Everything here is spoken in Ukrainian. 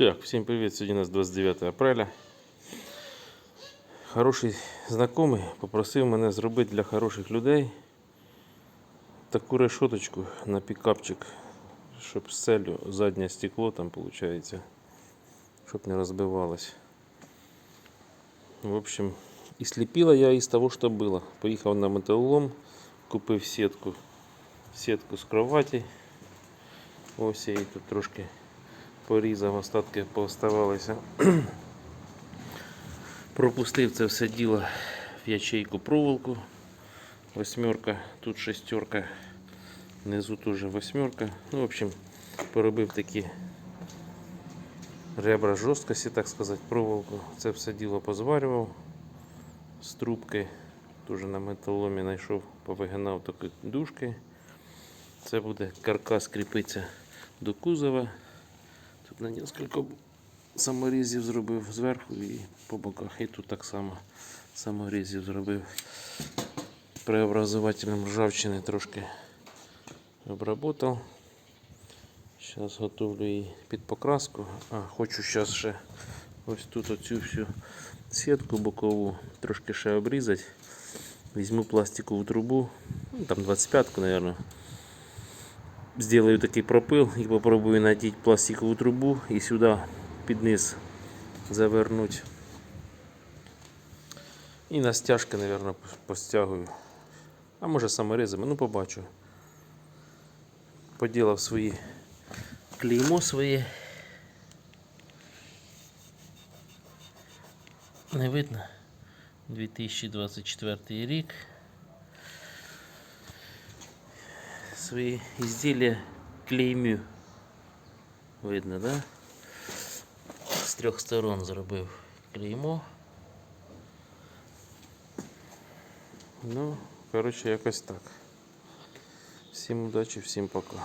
Так, всем привет. Сегодня у нас 29 апреля. Хороший знайомий попросив мене зробити для хороших людей таку решеточку на пікапчик, щоб з целью заднє стекло там виходить, щоб не розбивалось. В общем, і слепила я із того, що було. Поїхав на металолом, купив сітку, сітку з кроваті. Ось я її тут трошки порізав, остатки пооставалися. Пропустив це все діло в ячейку проволоку. Восьмерка, тут шестерка, внизу теж восьмерка. Ну, в общем, поробив такі ребра жорсткості, так сказати, проволоку. Це все діло позварював з трубки. Теж на металоломі знайшов, повигинав такі дужки. Це буде каркас кріпиться до кузова. На кілька саморізів зробив зверху і по боках. І тут так само саморізів зробив. Преобразователем ржавчини трошки обработав. Зараз готовлю її під покраску. А, хочу зараз ще ось тут оцю всю сітку бокову трошки ще обрізати. Візьму пластикову трубу, ну, там 25-ку, мабуть. Сделаю такий пропил і попробую надеть пластикову трубу і сюди під низ завернуть. І на стяжки, мабуть, постягую. А може саморезами, ну побачу. Поділав свої клеймо своє. Не видно. 2024 рік. Свої ізділля клеймю. Видно, да? З трьох сторон зробив клеймо. Ну, коротше, якось так. Всім удачі, всім пока.